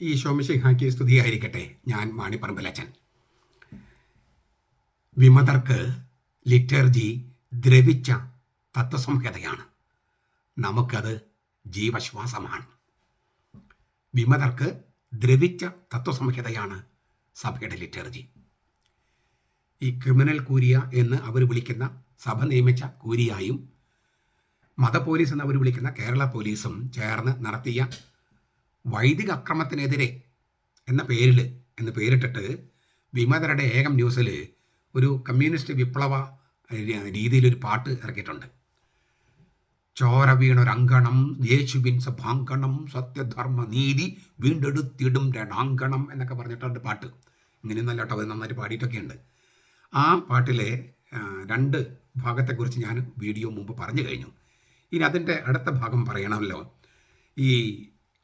ഈ ശോമിശിഹാക്കി സ്തുതിയായിരിക്കട്ടെ. ഞാൻ മാണിപ്പറമ്പിലച്ചൻ വിമതർക്ക് ലിറ്റർജി ദ്രവിച്ച തത്വസംഹിതയാണ്. നമുക്കത് ജീവശ്വാസമാണ്. വിമതർക്ക് ദ്രവിച്ച തത്വസംഹിതയാണ് സഭയുടെ ലിറ്റർജി. ഈ ക്രിമിനൽ കൂരിയ എന്ന് അവർ വിളിക്കുന്ന സഭ നിയമിച്ച കൂരിയായും മത പോലീസ് എന്ന് അവർ വിളിക്കുന്ന കേരള പോലീസും ചേർന്ന് നടത്തിയ വൈദിക അക്രമത്തിനെതിരെ എന്ന പേരിൽ എന്ന് പേരിട്ടിട്ട് വിമതരുടെ ഏകം ന്യൂസിൽ ഒരു കമ്മ്യൂണിസ്റ്റ് വിപ്ലവ രീതിയിലൊരു പാട്ട് ഇറക്കിയിട്ടുണ്ട്. ചോര വീണൊരങ്കണം യേശുവിൻ സഭാങ്കണം സത്യധർമ്മ നീതി വീണ്ടെടുത്തിടും രണാങ്കണം എന്നൊക്കെ പറഞ്ഞിട്ടുണ്ട് പാട്ട്. ഇങ്ങനെ നല്ല കേട്ടോ അത് നന്നായിട്ട് പാടിയിട്ടൊക്കെ ഉണ്ട് ആ പാട്ടിലെ രണ്ട് ഭാഗത്തെക്കുറിച്ച് ഞാൻ വീഡിയോ മുമ്പ് പറഞ്ഞു കഴിഞ്ഞു. ഇനി അതിന്റെ അടുത്ത ഭാഗം പറയണമല്ലോ. ഈ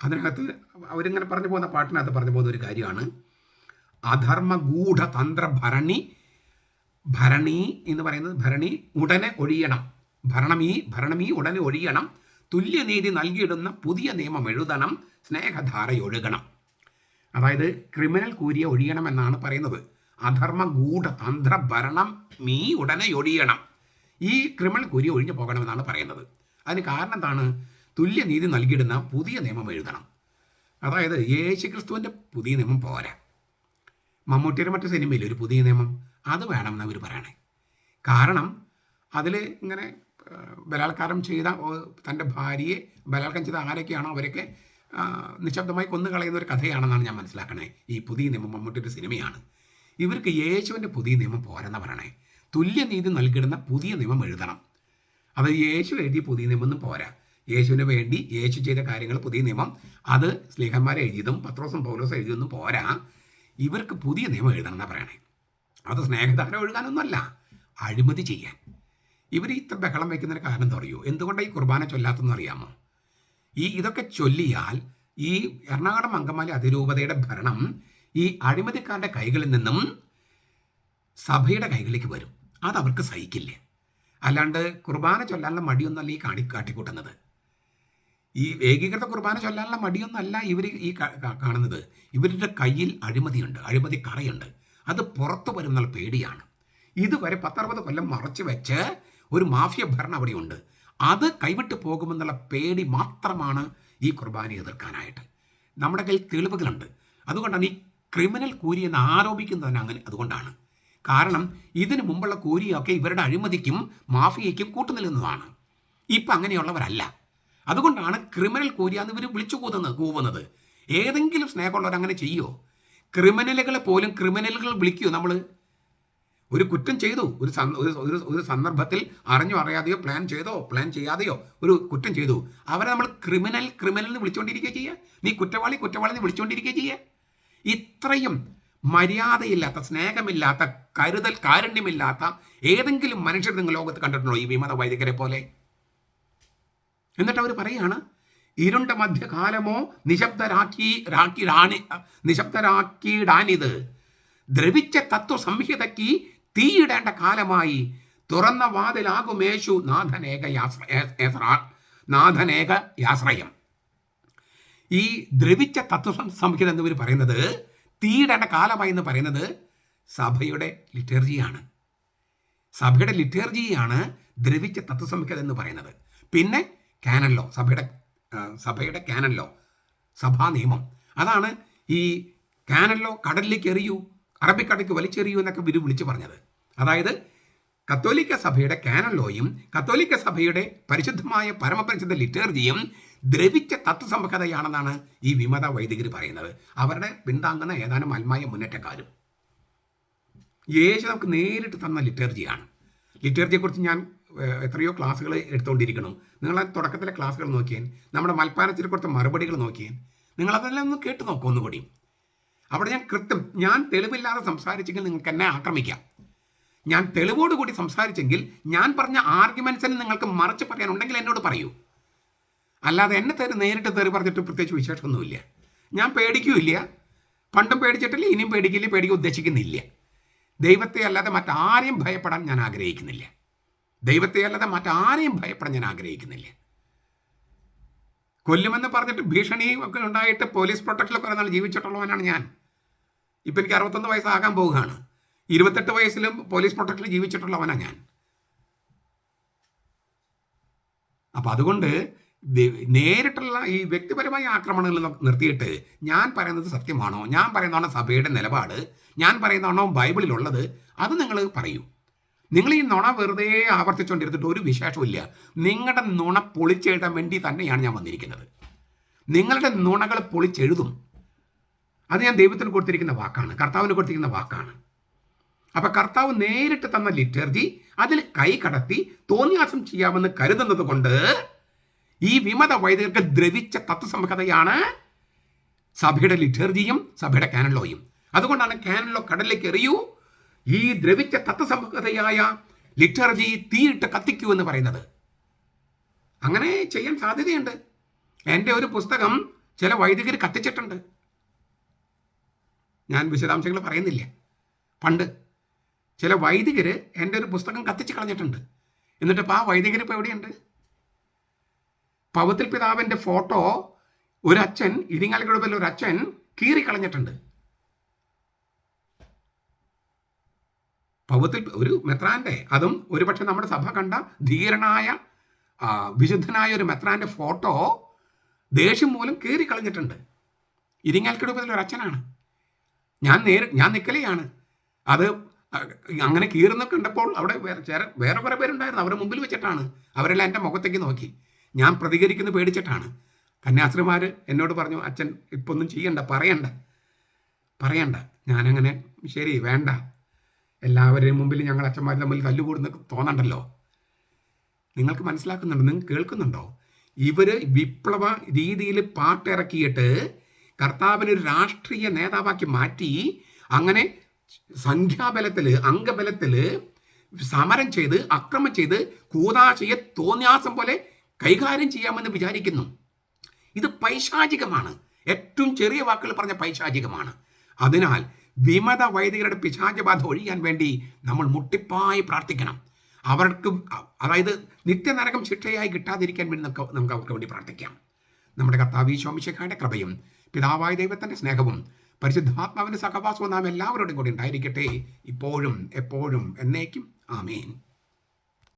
അതിനകത്ത് അവരിങ്ങനെ പറഞ്ഞു പോകുന്ന പാട്ടിനകത്ത് പറഞ്ഞു പോകുന്ന ഒരു കാര്യമാണ്. അധർമ്മ ഗൂഢതന്ത്ര ഭരണി ഭരണി എന്ന് പറയുന്നത് ഭരണി ഉടനെ ഒഴിയണം. ഭരണമീ ഭരണമീ ഉടനെ ഒഴിയണം. തുല്യനീതി നൽകിയിടുന്ന പുതിയ നിയമം എഴുതണം. സ്നേഹധാരയൊഴുകണം. അതായത് ക്രിമിനൽ കൂരിയെ ഒഴിയണം എന്നാണ് പറയുന്നത്. അധർമ്മ ഗൂഢതന്ത്ര ഭരണം മീ ഉടനെ ഒഴിയണം. ഈ ക്രിമിനൽ കൂരി ഒഴിഞ്ഞു പോകണമെന്നാണ് പറയുന്നത്. അതിന് കാരണം എന്താണ്? തുല്യനീതി നൽകിയിടുന്ന പുതിയ നിയമം എഴുതണം. അതായത് യേശു ക്രിസ്തുവിന്റെ പുതിയ നിയമം പോരാ. മമ്മൂട്ടിയുടെ മറ്റു സിനിമയിൽ ഒരു പുതിയ നിയമം അത് വേണമെന്ന് അവർ പറയണേ. കാരണം അതിൽ ഇങ്ങനെ ബലാത്കാരം ചെയ്ത തന്റെ ഭാര്യയെ ബലാത്കാരം ചെയ്ത ആരൊക്കെയാണോ അവരൊക്കെ നിശബ്ദമായി കൊന്നു കളയുന്ന ഒരു കഥയാണെന്നാണ് ഞാൻ മനസ്സിലാക്കണേ. ഈ പുതിയ നിയമം മമ്മൂട്ടിയുടെ സിനിമയാണ്. ഇവർക്ക് യേശുവിന്റെ പുതിയ നിയമം പോരെന്ന് പറയണേ. തുല്യനീതി നൽകിടുന്ന പുതിയ നിയമം എഴുതണം. അത് യേശു എഴുതിയ പുതിയ നിയമം ഒന്നും പോരാ. യേശുവിന് വേണ്ടി യേശു ചെയ്ത കാര്യങ്ങൾ പുതിയ നിയമം. അത് സ്നേഹന്മാരെ എഴുതിയതും പത്രോസും പൗലോസും എഴുതിയതും പോരാ. ഇവർക്ക് പുതിയ നിയമം എഴുതണം എന്നാ പറയണേ. അത് സ്നേഹധാരം ഒഴുകാനൊന്നുമല്ല അഴിമതി ചെയ്യാൻ. ഇവർ ഇത്ര ബഹളം വയ്ക്കുന്നതിന് കാരണം എന്താ അറിയോ? എന്തുകൊണ്ടാണ് ഈ കുർബാന ചൊല്ലാത്തെന്ന് അറിയാമോ? ഈ ഇതൊക്കെ ചൊല്ലിയാൽ ഈ എറണാകുളം അങ്കമാലി അതിരൂപതയുടെ ഭരണം ഈ അഴിമതിക്കാരുടെ കൈകളിൽ നിന്നും സഭയുടെ കൈകളിലേക്ക് വരും. അതവർക്ക് സഹിക്കില്ല. അല്ലാണ്ട് കുർബാന ചൊല്ലാനുള്ള മടിയൊന്നല്ല ഈ കാണി കാട്ടിക്കൂട്ടുന്നത് ഈ ഏകീകൃത കുർബാന ചൊല്ലാനുള്ള മടിയൊന്നല്ല ഇവർ ഈ കാണുന്നത്. ഇവരുടെ കയ്യിൽ അഴിമതിയുണ്ട് അഴിമതി കറയുണ്ട്. അത് പുറത്തു വരുന്ന പേടിയാണ്. ഇതുവരെ പത്തറുപത് കൊല്ലം മറച്ചു വെച്ച് ഒരു മാഫിയ ഭരണം അവിടെയുണ്ട്. അത് കൈവിട്ട് പോകുമെന്നുള്ള പേടി മാത്രമാണ് ഈ കുർബാന എതിർക്കാനായിട്ട്. നമ്മുടെ കയ്യിൽ തെളിവുകളുണ്ട്. അതുകൊണ്ടാണ് ഈ ക്രിമിനൽ കൂരി എന്ന് ആരോപിക്കുന്നത് തന്നെ അങ്ങനെ അതുകൊണ്ടാണ്. കാരണം ഇതിനു മുമ്പുള്ള കൂരിയൊക്കെ ഇവരുടെ അഴിമതിക്കും മാഫിയയ്ക്കും കൂട്ടുനിൽക്കുന്നതാണ് ഇപ്പം അങ്ങനെയുള്ളവരല്ല. അതുകൊണ്ടാണ് ക്രിമിനൽ കോരിയാന്ന് ഇവർ വിളിച്ചു കൂതുന്നത് കൂവുന്നത്. ഏതെങ്കിലും സ്നേഹമുള്ളവർ അങ്ങനെ ചെയ്യോ? ക്രിമിനലുകളെ പോലും ക്രിമിനലുകൾ വിളിക്കുമോ നമ്മൾ ഒരു കുറ്റം ചെയ്തു ഒരു ഒരു ഒരു സന്ദർഭത്തിൽ അറിഞ്ഞോ അറിയാതെയോ പ്ലാൻ ചെയ്തോ പ്ലാൻ ചെയ്യാതെയോ ഒരു കുറ്റം ചെയ്തു. അവരെ നമ്മൾ ക്രിമിനൽ ക്രിമിനൽ എന്ന് വിളിച്ചുകൊണ്ടിരിക്കുക ചെയ്യുക നീ കുറ്റവാളി കുറ്റവാളി എന്ന് വിളിച്ചുകൊണ്ടിരിക്കുക ചെയ്യുക ഇത്രയും മര്യാദയില്ലാത്ത സ്നേഹമില്ലാത്ത കരുതൽ കാരുണ്യമില്ലാത്ത ഏതെങ്കിലും മനുഷ്യർ നിങ്ങൾ ലോകത്ത് കണ്ടിട്ടുണ്ടോ ഈ വിമത വൈദികരെ പോലെ? എന്നിട്ട് അവർ പറയാണ് ഇരുണ്ട മധ്യകാലമോ നിശബ്ദരാക്കി രാക്കി റാണി നിശബ്ദരാക്കിയിടാനിത്. ദ്രവിച്ച തത്വ സംഹിതയ്ക്ക് തീയിടേണ്ട കാലമായി. തുറന്ന വാതിലാകുമേശു നാഥനേക നാഥനേക യാശ്രയം. ഈ ദ്രവിച്ച തത്വ സംഹിത എന്നിവർ പറയുന്നത് തീയിടേണ്ട കാലമായി എന്ന് പറയുന്നത് സഭയുടെ ലിറ്റർജിയാണ്. സഭയുടെ ലിറ്റർജിയാണ് ദ്രവിച്ച തത്വസംഹിത എന്ന് പറയുന്നത്. പിന്നെ കാനൻ ലോ സഭയുടെ സഭയുടെ കാനൻ ലോ സഭാ നിയമം. അതാണ് ഈ കാനൻ ലോ കടലിലേക്ക് എറിയൂ അറബിക്കടലിലേക്ക് വലിച്ചെറിയൂ എന്നൊക്കെ വിരു വിളിച്ചു പറഞ്ഞത്. അതായത് കത്തോലിക്ക സഭയുടെ കാനൻ ലോയും കത്തോലിക്ക സഭയുടെ പരിശുദ്ധമായ പരമപരിശുദ്ധ ലിറ്റേർജിയും ദ്രവിച്ച തത്വസംഹിതയാണെന്നാണ് ഈ വിമത വൈദികർ പറയുന്നത്. അവരുടെ പിന്താങ്ങുന്ന ഏതാനും അൽമായ മുന്നേറ്റക്കാരും. യേശു നമുക്ക് നേരിട്ട് തന്ന ലിറ്റേർജിയാണ് ലിറ്റേർജിയെക്കുറിച്ച് ഞാൻ എത്രയോ ക്ലാസ്സുകൾ എടുത്തുകൊണ്ടിരിക്കണം നിങ്ങൾ തുടക്കത്തിലെ ക്ലാസ്സുകൾ നോക്കിയാൽ നമ്മുടെ മൽപ്പാനത്തിൽ കൊടുത്ത മറുപടികൾ നോക്കിയാൽ നിങ്ങൾ അതെല്ലാം ഒന്ന് കേട്ട് നോക്കും ഒന്നുകൂടി. അവിടെ ഞാൻ കൃത്യം ഞാൻ തെളിവില്ലാതെ സംസാരിച്ചെങ്കിൽ നിങ്ങൾക്ക് എന്നെ ആക്രമിക്കാം. ഞാൻ തെളിവോടുകൂടി സംസാരിച്ചെങ്കിൽ ഞാൻ പറഞ്ഞ ആർഗ്യുമെന്റ്സിന് നിങ്ങൾക്ക് മറച്ച് പറയാനുണ്ടെങ്കിൽ എന്നോട് പറയൂ. അല്ലാതെ എന്നെ തെറി നേരിട്ട് തെറി പറഞ്ഞിട്ട് പ്രത്യേകിച്ച് വിശേഷമൊന്നുമില്ല. ഞാൻ പേടിക്കൂല്ല. പണ്ടും പേടിച്ചിട്ടില്ല ഇനിയും പേടിക്കില്ല പേടിക്കാൻ ഉദ്ദേശിക്കുന്നില്ല. ദൈവത്തെ അല്ലാതെ മറ്റാരെയും ഭയപ്പെടാൻ ഞാൻ ആഗ്രഹിക്കുന്നില്ല. ദൈവത്തെ അല്ലാതെ മറ്റാരെയും ഭയപ്പെടാൻ ഞാൻ ആഗ്രഹിക്കുന്നില്ല. കൊല്ലുമെന്ന് പറഞ്ഞിട്ട് ഭീഷണിയും ഒക്കെ ഉണ്ടായിട്ട് പോലീസ് പ്രൊട്ടക്ഷനിലൊക്കെ നാൾ ജീവിച്ചിട്ടുള്ളവനാണ് ഞാൻ. ഇപ്പം എനിക്ക് അറുപത്തൊന്ന് വയസ്സാകാൻ പോവുകയാണ്. ഇരുപത്തെട്ട് വയസ്സിലും പോലീസ് പ്രൊട്ടക്ഷനിൽ ജീവിച്ചിട്ടുള്ളവനാണ് ഞാൻ. അപ്പം അതുകൊണ്ട് നേരിട്ടുള്ള ഈ വ്യക്തിപരമായ ആക്രമണങ്ങൾ നിർത്തിയിട്ട് ഞാൻ പറയുന്നത് സത്യമാണോ? ഞാൻ പറയുന്നതാണോ സഭയുടെ നിലപാട്. ഞാൻ പറയുന്നതാണോ ബൈബിളിലുള്ളത്? അത് നിങ്ങൾ പറയൂ. നിങ്ങൾ ഈ നുണ വെറുതെ ആവർത്തിച്ചുകൊണ്ടിരുന്നിട്ട് ഒരു വിശേഷമില്ല നിങ്ങളുടെ നുണ പൊളിച്ചെഴുതാൻ വേണ്ടി തന്നെയാണ് ഞാൻ വന്നിരിക്കുന്നത്. നിങ്ങളുടെ നുണകൾ പൊളിച്ചെഴുതും. അത് ഞാൻ ദൈവത്തിന് കൊടുത്തിരിക്കുന്ന വാക്കാണ്. കർത്താവിന് കൊടുത്തിരിക്കുന്ന വാക്കാണ്. അപ്പൊ കർത്താവ് നേരിട്ട് തന്ന ലിറ്റർജി അതിൽ കൈ കടത്തി തോന്നിയാസം ചെയ്യാമെന്ന് കരുതുന്നത് കൊണ്ട് ഈ വിമത വൈദികർക്ക് ദ്രവിച്ച തത്വസംഹിതയാണ് സഭയുടെ ലിറ്റർജിയും സഭയുടെ കാനലോയും. അതുകൊണ്ടാണ് കാനലോ കടലിലേക്ക് എറിയൂ ഈ ദ്രവിച്ച തത്വസമ്പതയായ ലിറ്റർജി തീയിട്ട് കത്തിക്കൂ എന്ന് പറയുന്നത്. അങ്ങനെ ചെയ്യാൻ സാധ്യതയുണ്ട്. എന്റെ ഒരു പുസ്തകം ചില വൈദികർ കത്തിച്ചിട്ടുണ്ട്. ഞാൻ വിശദാംശങ്ങൾ പറയുന്നില്ല. പണ്ട് ചില വൈദികർ എന്റെ ഒരു പുസ്തകം കത്തിച്ച് കളഞ്ഞിട്ടുണ്ട്. എന്നിട്ട് ഇപ്പോൾ ആ വൈദികർ ഇപ്പോൾ എവിടെയുണ്ട്? പവത്തിൽ പിതാവിന്റെ ഫോട്ടോ ഒരു അച്ഛൻ ഇരിങ്ങാലിക്കുഴപ്പിൽ ഒരു അച്ഛൻ കീറിക്കളഞ്ഞിട്ടുണ്ട്. പവത്തിൽ ഒരു മെത്രാന്റെ അതും ഒരുപക്ഷെ നമ്മുടെ സഭ കണ്ട ധീരനായ വിശുദ്ധനായ ഒരു മെത്രാന്റെ ഫോട്ടോ ദേഷ്യം മൂലം കീറിക്കളഞ്ഞിട്ടുണ്ട് ഇരിങ്ങാലിക്കുഴപ്പിൽ ഒരു അച്ഛനാണ്. ഞാൻ നേരി ഞാൻ നിൽക്കലെയാണ് അത് അങ്ങനെ കീറുന്ന കണ്ടപ്പോൾ അവിടെ വേറെ വേറെ കുറേ പേരുണ്ടായിരുന്നു. അവരുടെ മുമ്പിൽ വെച്ചിട്ടാണ്. അവരെല്ലാം എന്റെ മുഖത്തേക്ക് നോക്കി. ഞാൻ പ്രതികരിക്കുന്ന പേടിച്ചിട്ടാണ്. കന്യാസ്ത്രീമാർ എന്നോട് പറഞ്ഞു അച്ഛൻ ഇപ്പൊന്നും ചെയ്യണ്ട പറയണ്ട. പറയണ്ട. ഞാനങ്ങനെ ശരി വേണ്ട. എല്ലാവരുടെയും മുമ്പിൽ ഞങ്ങൾ അച്ഛന്മാർ തമ്മിൽ തല്ലുകൂടുന്ന തോന്നണ്ടല്ലോ? നിങ്ങൾക്ക് മനസ്സിലാക്കുന്നുണ്ടോ? നിങ്ങൾ കേൾക്കുന്നുണ്ടോ? ഇവർ വിപ്ലവ രീതിയിൽ പാട്ടിറക്കിയിട്ട് കർത്താവിനെ ഒരു രാഷ്ട്രീയ നേതാവാക്കി മാറ്റി അങ്ങനെ സംഖ്യാബലത്തിൽ അംഗബലത്തിൽ സമരം ചെയ്ത് അക്രമം ചെയ്ത് കൂതാശയെ തോന്നിയാസം പോലെ കൈകാര്യം ചെയ്യാമെന്ന് വിചാരിക്കുന്നു. ഇത് പൈശാചികമാണ്. ഏറ്റവും ചെറിയ വാക്കുകൾ പറഞ്ഞ പൈശാചികമാണ്. അതിനാൽ വിമത വൈദികരുടെ പിശാചബാധ ഒഴിയാൻ വേണ്ടി നമ്മൾ മുട്ടിപ്പായി പ്രാർത്ഥിക്കണം. അവർക്ക് അതായത് നിത്യനരകം ശിക്ഷയായി കിട്ടാതിരിക്കാൻ വേണ്ടി നമുക്ക് നമുക്ക് അവർക്ക് വേണ്ടി പ്രാർത്ഥിക്കാം. നമ്മുടെ കർത്താവ് ശോമിശക്കാരുടെ കൃപയും പിതാവായ ദൈവത്തിന്റെ സ്നേഹവും പരിശുദ്ധാത്മാവിന്റെ സഹവാസവും നാം എല്ലാവരോടും കൂടി ഉണ്ടായിരിക്കട്ടെ. ഇപ്പോഴും എപ്പോഴും എന്നേക്കും. ആമേൻ.